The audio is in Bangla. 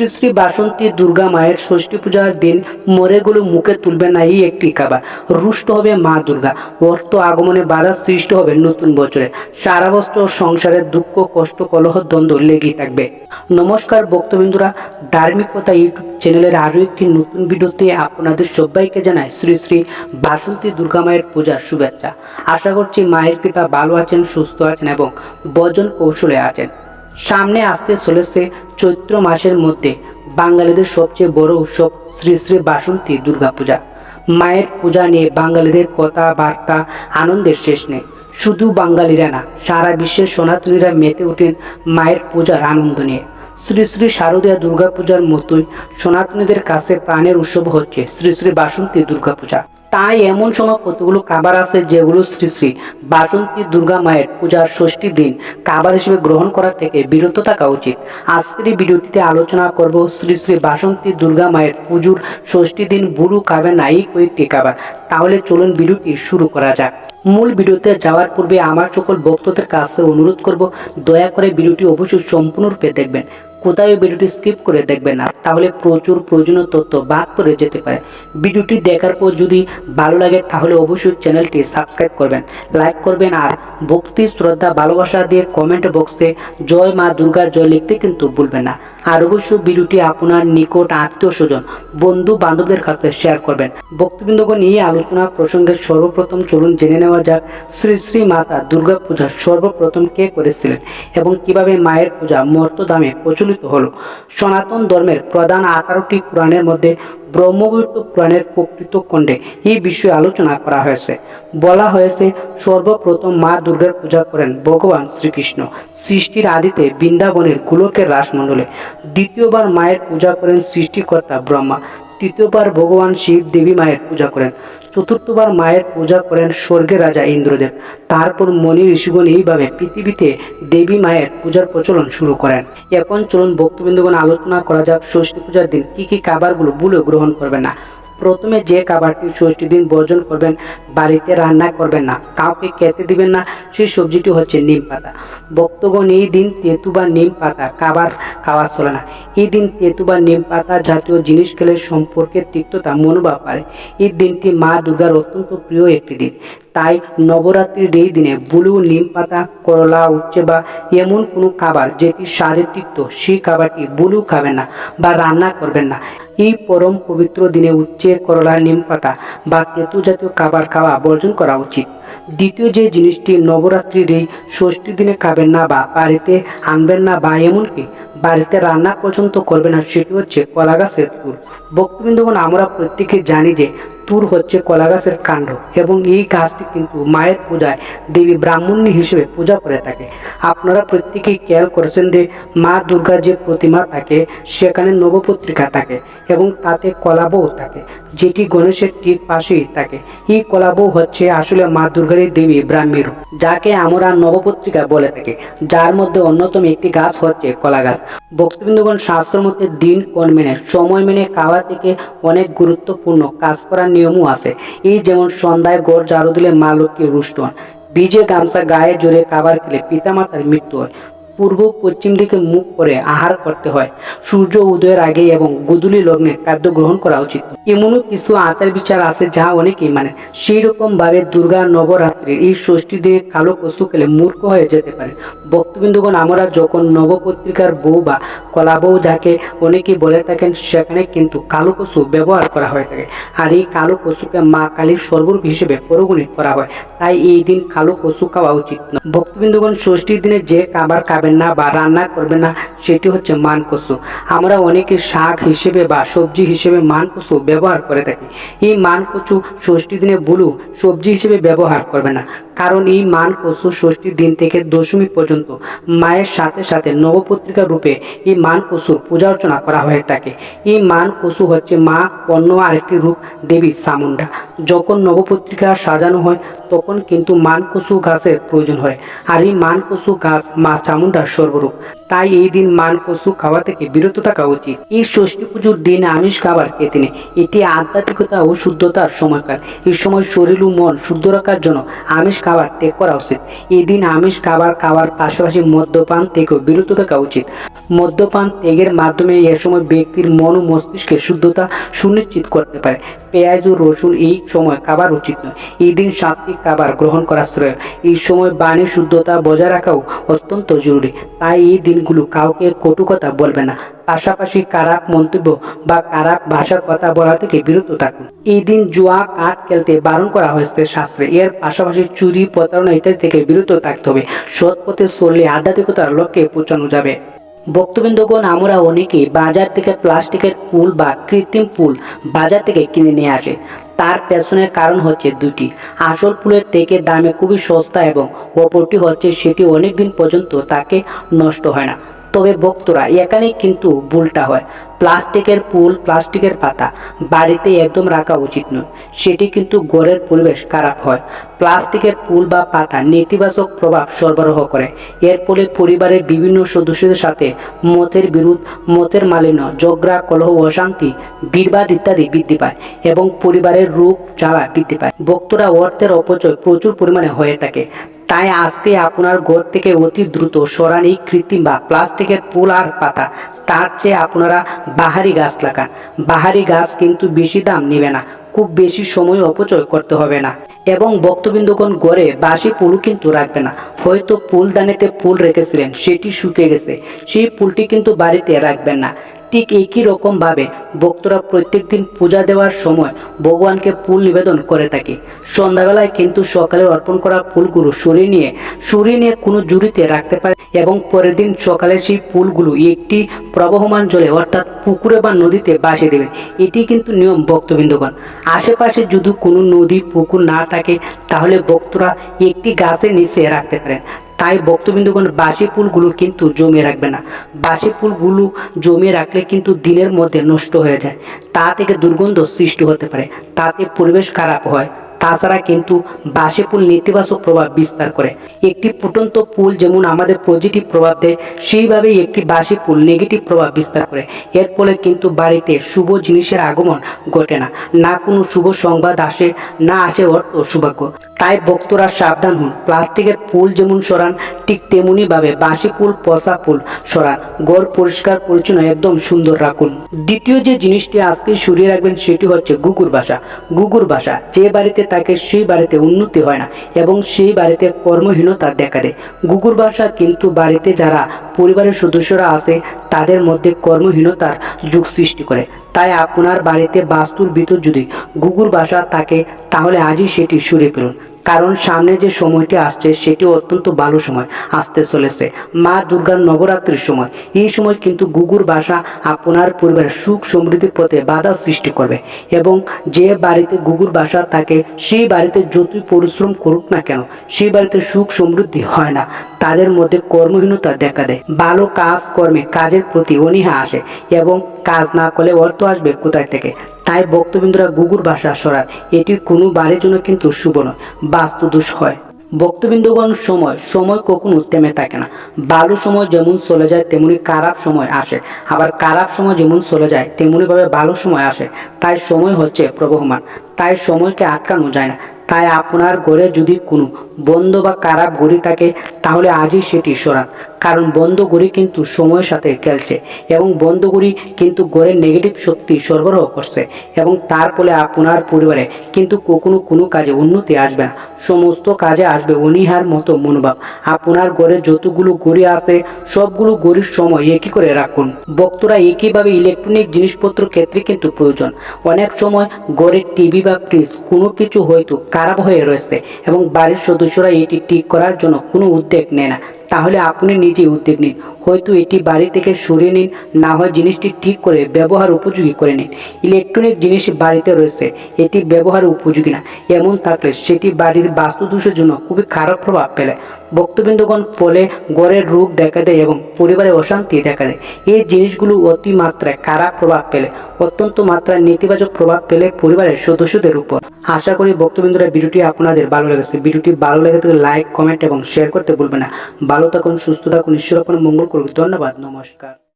শ্রী শ্রী বাসন্তী দুর্গা মায়ের ষষ্ঠী পূজার দিন মরেগুলো মুখে তুলবে না এই একটি খাবার রুষ্ট হবে মা দুর্গা। অর্থ আগমনে বাধা সৃষ্টি হবে নতুন বছরে। সারা বছর সংসারের দুঃখ, কষ্ট, কলহ, দ্বন্দ্ব লেগেই থাকবে। নমস্কার বক্তবিন্দুরা ধার্মিকতা ইউটিউব চ্যানেলের আরও একটি নতুন ভিডিওতে আপনাদের সবাইকে জানায় শ্রী শ্রী বাসন্তী দুর্গা মায়ের পূজার শুভেচ্ছা। আশা করছি মায়ের কৃপা ভালো আছেন, সুস্থ আছেন এবং বজন কৌশলে আছেন। সামনে আসতে চলেছে চৈত্র মাসের মধ্যে বাঙালিদের সবচেয়ে বড় উৎসব শ্রী শ্রী বাসন্তী দুর্গাপূজা। মায়ের পূজা নিয়ে বাঙালিদের কথাবার্তা আনন্দের শেষ নেই। শুধু বাঙালিরা না, সারা বিশ্বের সনাতনীরা মেতে ওঠেন মায়ের পূজার আনন্দ নিয়ে। শ্রী শ্রী শারদীয়া দুর্গাপূজার মতোই সনাতনীদের কাছে প্রাণের উৎসব হচ্ছে শ্রী শ্রী বাসন্তী দুর্গাপূজা। তাই এমন সময় কতগুলো কাবার আছে যেগুলো শ্রী শ্রী বাসন্তী দুর্গা মায়ের পূজার ষষ্ঠীর দিন কাবার হিসেবে গ্রহণ করা থেকে বিরত থাকা উচিত। আজকের এই ভিডিওটিতে আলোচনা করব শ্রী শ্রী বাসন্তী দুর্গা মায়ের পুজোর ষষ্ঠী দিন বুড়ু কাবে নাই কয়েকটি কাবার তাহলে চলুন ভিডিওটি শুরু করা যাক। মূল ভিডিওতে যাওয়ার পূর্বে আমার সকল ভক্তদের কাছে অনুরোধ করব, দয়া করে ভিডিওটি অবশ্যই সম্পূর্ণরূপে দেখবেন। কোথায় ভিডিওটি স্কিপ করে দেখবেন না, তাহলে প্রচুর প্রয়োজনীয় তথ্য বাদ পড়ে যেতে পারে। ভিডিওটি দেখার পর যদি ভালো লাগে, তাহলে অবশ্যই চ্যানেলটি সাবস্ক্রাইব করবেন লাইক করবেন আর ভক্তি, শ্রদ্ধা, ভালোবাসা দিয়ে কমেন্ট বক্সে জয় মা দুর্গার জয় লিখতে কিন্তু ভুলবেন না। আর অবশ্যই ভিডিওটি আপনার নিকট আত্মীয় স্বজন বন্ধু বান্ধবদের কাছে শেয়ার করবেন। বক্তবৃন্দগণ এই আলোচনা প্রসঙ্গে সর্বপ্রথম চলুন জেনে নেওয়া যাক, শ্রী শ্রী মাতা দুর্গা পূজা সর্বপ্রথম কে করেছিলেন এবং কীভাবে মায়ের পূজা মর্তদামে প্রচলিত হলো? সনাতন ধর্মের প্রধান আঠারোটি পুরাণের মধ্যে ব্রহ্মবৈত প্রাণের প্রকৃত খণ্ডে এই বিষয়ে আলোচনা করা হয়েছে। বলা হয়েছে, সর্বপ্রথম মা দুর্গার পূজা করেন ভগবান শ্রীকৃষ্ণ। সৃষ্টির আদিতে বৃন্দাবনের গোলকের রাসমণ্ডলে। দ্বিতীয়বার মায়ের পূজা করেন সৃষ্টিকর্তা ব্রহ্মা। তৃতীয়বার ভগবান শিব দেবী মায়ের পূজা করেন। চতুর্থবার মায়ের পূজা করেন স্বর্গের রাজা ইন্দ্রদেব। তারপর মনি ঋষিগণ এইভাবে পৃথিবীতে দেবী মায়ের পূজার প্রচলন শুরু করেন। এখন চলুন ভক্তবৃন্দগণ আলোচনা করা যাক ষষ্ঠী পূজার দিন কি কি খাবারগুলো ভুলে গ্রহণ করবে না। প্রথমে যে খাবারটি ষষ্ঠী দিন বর্জন করবেন, বাড়িতে রান্না করবেন না, কাউকে খেতে দিবেন না, সেই সবজিটি হচ্ছে নিম পাতা। বক্তগণ এই দিন তেঁতু বা নিম পাতা, খাবার খাওয়া চলে না। এই দিন তেঁতু বা নিম পাতা জাতীয় জিনিস খেলে সম্পর্কে তিক্ততা, মনোভাব পারে এই দিনটি মা দুর্গার অত্যন্ত প্রিয় একটি দিন। তাই নবরাত্রির এই দিনে বুলু, নিম পাতা, করলা উচ্ছে বা এমন কোনো খাবার যেটি স্বাদে তিক্ত, সেই খাবারটি বুলু খাবেন না বা রান্না করবেন না। এই পরম পবিত্র দিনে উচ্ছে, করলা, নিম পাতা বা তেঁতু জাতীয় খাবার খাওয়া বর্জন করা উচিত। দ্বিতীয় যে জিনিসটি নবরাত্রির এই ষষ্ঠী দিনে খাবেন না বা বাড়িতে আনবেন না বা এমনকি বাড়িতে রান্না পর্যন্ত করবেন না, সেটি হচ্ছে কলা গাছের তুর বক্তবৃন্দগণ আমরা প্রত্যেকে জানি যে তুর হচ্ছে কলা গাছের কাণ্ড এবং এই গাছটি কিন্তু মায়ের পূজায় দেবী ব্রাহ্মণী হিসেবে পূজা করে থাকে। আপনারা প্রত্যেকেই খেয়াল করেছেন যে মা দুর্গার যে প্রতিমা থাকে, সেখানে নবপত্রিকা থাকে এবং তাতে কলাবও থাকে, যেটি গণেশের ঠিক পাশেই থাকে। এই কলাবও হচ্ছে আসলে মা দুর্গারই দেবী ব্রাহ্মী রূপ, যাকে আমরা নবপত্রিকা বলে থাকি। যার মধ্যে অন্যতম একটি গাছ হচ্ছে কলা গাছ ভক্তবৃন্দগণ শাস্ত্র মতে দিন কোন মেনে, সময় মেনে খাওয়া থেকে অনেক গুরুত্বপূর্ণ কাজ করার নিয়মও আছে। এই যেমন সন্ধ্যায় গড় ঝাড়ু দিলে মা লক্ষ্মী রুষ্ট হন বীজে গামছা গায়ে জোরে খাবার খেলে পিতামাতার মৃত্যু হয়। পূর্ব পশ্চিম দিকে মুখ করে আহার করতে হয়। সূর্য উদয়ের আগে এবং গুদুলি লগ্নে খাদ্য গ্রহণ করা উচিত। এমনও কিছু আচার বিচার আছে যা অনেকেই মানে সেই রকম ভাবে দুর্গা নবরাত্রির এই ষষ্ঠী দিনে কালো কচু খেলে মূর্খ হয়ে যেতে পারে। ভক্তবিন্দুগণ আমরা যখন নবপত্রিকার বউ বা কলা বউ যাকে অনেকেই বলে থাকেন, সেখানে কিন্তু কালো কচু ব্যবহার করা হয়ে থাকে। আর এই কালো কচুকে মা কালীর সর্বরূপ হিসেবে পরিগণিত করা হয়। তাই এই দিন কালো কচু খাওয়া উচিত নয়। ভক্তবিন্দুগণ ষষ্ঠীর দিনে যে খাবার খাবেন না বা রান্না করবেন না, সেটি হচ্ছে মান কচু আমরা অনেকে শাক হিসেবে বা সবজি হিসেবে মান কচু ব্যবহার করে থাকি। এই মান কচু ষষ্ঠী দিনে বলু সবজি হিসেবে ব্যবহার করবে না। কারণ এই মান কচু ষষ্ঠীর দিন থেকে দশমী পর্যন্ত মায়ের সাথে সাথে নবপত্রিকা রূপে এই মান কচুর পূজা অর্চনা করা হয়ে থাকে। এই মান কচু হচ্ছে মা অন্য আরেকটি রূপ, দেবী চামুন্ডা যখন নবপত্রিকা সাজানো হয়, তখন কিন্তু মান কচু গাছের প্রয়োজন হয়। আর এই মান কচু গাছ মা চামুন্ডার সর্বরূপ। তাই এই দিন মান পশু খাওয়া থেকে বিরত থাকা উচিত। এই ষষ্ঠী পুজোর দিন আমিষ খাবার খেতে নেই। এটি আধ্যাত্মিকতা ও শুদ্ধতার সময়কাল। এই সময় শরীর ও মন শুদ্ধ রাখার জন্য আমিষ খাবার ত্যাগ করা উচিত। এই দিন আমিষ খাবার খাওয়ার পাশাপাশি মদ্যপান থেকেও বিরত থাকা উচিত। মদ্যপান ত্যাগের মাধ্যমে এ সময় ব্যক্তির মন ও মস্তিষ্কের শুদ্ধতা সুনিশ্চিত করতে পারে। পেঁয়াজ ও রসুন এই সময় খাবার উচিত নয়। এই দিন সাত্বিক খাবার গ্রহণ করা শ্রেয়। এই সময় বাণীর শুদ্ধতা বজায় রাখাও অত্যন্ত জরুরি। তাই এই দিনগুলো কাউকে কটু কথা বলবে না। পাশাপাশি খারাপ মন্তব্য বা খারাপ ভাষার কথা বলা থেকে বিরত থাকুন। এই দিন জুয়া, কাঠ খেলতে বারণ করা হয়েছে শাস্ত্রে। এর পাশাপাশি চুরি, প্রতারণা ইত্যাদি থেকে বিরত থাকতে হবে। সৎ পথে চললে আধ্যাত্মিকতার লক্ষ্যে পৌঁছানো যাবে। বক্তবৃন্দগণ আমরা অনেকে বাজার থেকে প্লাস্টিকের পুল বা কৃত্রিম পুল বাজার থেকে কিনে নিয়ে আসে। তার পেছনের কারণ হচ্ছে দুটি। আসল পুলের থেকে দামে খুবই সস্তা এবং অপরটি হচ্ছে সেটি অনেকদিন পর্যন্ত তাকে নষ্ট হয় না। তবে ভক্তরা এখানে কিন্তু ভুলটা হয়। প্লাস্টিকের ফুল প্লাস্টিকের পাতা বাড়িতে একদম রাখা উচিত নয়। সেটি কিন্তু ঘরের পরিবেশ খারাপ হয়। প্লাস্টিকের ফুল বা পাতা নেতিবাচক প্রভাব সরবরাহ করে। এর ফলে পরিবারের বিভিন্ন সদস্যদের সাথে মতের বিরোধ, মতের মালিন্য, ঝগড়া, কলহ, অশান্তি, বিবাদ ইত্যাদি বৃদ্ধি পায় এবং পরিবারের রূপ, জ্বালা বৃদ্ধি পায়। ভক্তরা অর্থের অপচয় প্রচুর পরিমাণে হয়ে থাকে। তাই আজকে আপনার ঘর থেকে অতি দ্রুত সরান এই কৃত্রিম বা প্লাস্টিকের ফুল আর পাতা। তার চেয়ে আপনারা বাহারি গাছ লাগান। বাহারি গাছ কিন্তু বেশি দাম নেবে না। খুব বেশি সময় অপচয় করতে হবে না। এবং বক্তবৃন্দগণ গড়ে বাসি ফুলও কিন্তু রাখবে না। হয়তো ফুলদানিতে ফুল রেখেছিলেন, সেটি শুকে গেছে। সেই ফুলটি কিন্তু বাড়িতে রাখবেন না। ঠিক একই রকম ভাবে ভক্তরা প্রত্যেক দিন পূজা দেওয়ার সময় ভগবানকে ফুল নিবেদন করে থাকে। সন্ধ্যাবেলায় কিন্তু সকালে অর্পণ করা ফুলগুলো সরিয়ে নিয়ে সরিয়ে নিয়ে কোনো জুড়িতে রাখতে পারে এবং পরের দিন সকালে সেই ফুলগুলো একটি প্রবহমান জলে অর্থাৎ পুকুরে বা নদীতে বাসিয়ে দেবেন। এটি কিন্তু নিয়ম ভক্তবৃন্দগণ। আশেপাশে যদি কোনো নদী, পুকুর না থাকে, তাহলে ভক্তরা একটি গাছের নিচে রাখতে পারেন। তাই ভক্তবিন্দুগণ বাসি ফুলগুলো কিন্তু জমিয়ে রাখবে না। বাসি ফুলগুলো জমিয়ে রাখলে কিন্তু দিনের মধ্যে নষ্ট হয়ে যায়। তা থেকে দুর্গন্ধ সৃষ্টি হতে পারে। তাতে পরিবেশ খারাপ হয়। তাছাড়া কিন্তু বাসি ফুল নেতিবাচক প্রভাব বিস্তার করে। একটি ফুটন্ত ফুল যেমন আমাদের পজিটিভ প্রভাব দেয়, সেইভাবেই একটি বাসি ফুল নেগেটিভ প্রভাব বিস্তার করে। এর ফলে কিন্তু বাড়িতে শুভ জিনিসের আগমন ঘটে না। না কোনো শুভ সংবাদ আসে, না আসে অর্থ সৌভাগ্য তাই ভক্তরা সাবধান হন। প্লাস্টিকের ফুল যেমন সরান, ঠিক তেমনি ভাবে বাসি ফুল, পচা ফুল সরান। ঘর পরিষ্কার, পরিচ্ছন্ন, একদম সুন্দর রাখুন। দ্বিতীয় যে জিনিসটি আজকে সরিয়ে রাখবেন, সেটি হচ্ছে গুগুর বাসা। গুগুর বাসা যে বাড়িতে থাকে সেই বাড়িতে উন্নতি হয় না এবং সেই বাড়িতে কর্মহীনতা দেখা দেয়। গুগুর বাসা কিন্তু বাড়িতে যারা পরিবারের সদস্যরা আছে, তাদের মধ্যে কর্মহীনতার যুগ সৃষ্টি করে। তাই আপনার বাড়িতে বাস্তুর ভিতর যদি গুগুর বাসা থাকে, তাহলে আজই সেটি সরে ফেলুন। কারণ সামনে যে সময়টি আসছে, সেটি অত্যন্ত ভালো সময় আসতে চলেছে। মা দুর্গার নবরাত্রির সময়। এই সময় কিন্তু গুগুর বাসা আপনার পরিবারের সুখ সমৃদ্ধির পথে বাধা সৃষ্টি করবে এবং যে বাড়িতে গুগুর বাসা থাকে, সেই বাড়িতে যতই পরিশ্রম করুক না কেন সেই বাড়িতে সুখ সমৃদ্ধি হয় না। তাদের মধ্যে কর্মহীনতা দেখা দেয়। ভালো কাজ কর্মে কাজের প্রতি অনীহা আসে এবং কাজ না করলে অর্থ আসবে কোথায় থেকে? তাই বক্তবৃন্দরা গুগুর বাসা সরার এটি কোনো বাড়ির জন্য কিন্তু শুভ নয়, বাস্তু দোষ হয় বক্তবৃন্দগণ সময় সময় কখনো থেমে থাকে না। ভালো সময় যেমন চলে যায়, তেমনি খারাপ সময় আসে। আবার খারাপ সময় যেমন চলে যায়, তেমনিভাবে ভালো সময় আসে। তাই সময় হচ্ছে প্রবহমান। তাই সময়কে আটকানো যায় না। তাই আপনার ঘরে যদি কোনো বন্ধ বা খারাপ ঘড়ি থাকে, তাহলে আজই সেটি সরান। কারণ বন্ধ ঘড়ি কিন্তু সময়ের সাথে খেলছে এবং বন্ধ ঘড়ি কিন্তু ঘরের নেগেটিভ শক্তি সরবরাহ করছে এবং তার ফলে আপনার পরিবারে কিন্তু কখনো কোনো কাজে উন্নতি আসবে না। সমস্ত কাজে আসবে। অনিহার মতো মনোভাব। আপনার ঘরে যতগুলো ঘড়ি আছে, সবগুলো ঘড়ির সময় একই করে রাখুন। বক্তরা একইভাবে ইলেকট্রনিক জিনিসপত্র ক্ষেত্রে কিন্তু প্রয়োজন। অনেক সময় ঘরের টিভি বা ফ্রিজ কোনো কিছু হয়তো খারাপ হয়ে রয়েছে এবং বাড়ির সদস্যরা এটি ঠিক করার জন্য কোনো উদ্যোগ নেয় না। তাহলে আপনি নিজে উদ্যোগ নিন। হয়তো এটি বাড়ি থেকে সরিয়ে নিন, না হয় জিনিসটি ঠিক করে ব্যবহার উপযোগী করে নিন। ইলেকট্রনিক জিনিস বাড়িতে রয়েছে, এটি ব্যবহার উপযোগী না। এমন থাকলে সেটি বাড়ির বাস্তুদোষের জন্য খুবই খারাপ প্রভাব ফেলে। ভক্তবৃন্দগণ ফলে গড়ের রোগ দেখা দেয় এবং পরিবারে অশান্তি দেখা দেয়। এই জিনিসগুলো অতি মাত্রায় খারাপ প্রভাব পেলে অত্যন্ত মাত্রায় নেতিবাচক প্রভাব পেলে পরিবারের সদস্যদের উপর। আশা করি ভক্তবৃন্দরা ভিডিওটি আপনাদের ভালো লেগেছে। ভিডিওটি ভালো লেগে থাকলে লাইক, কমেন্ট এবং শেয়ার করতে ভুলবে না। ভালো থাকুন, সুস্থ থাকুন, ঈশ্বর আপনার মঙ্গল করুন ধন্যবাদ, নমস্কার।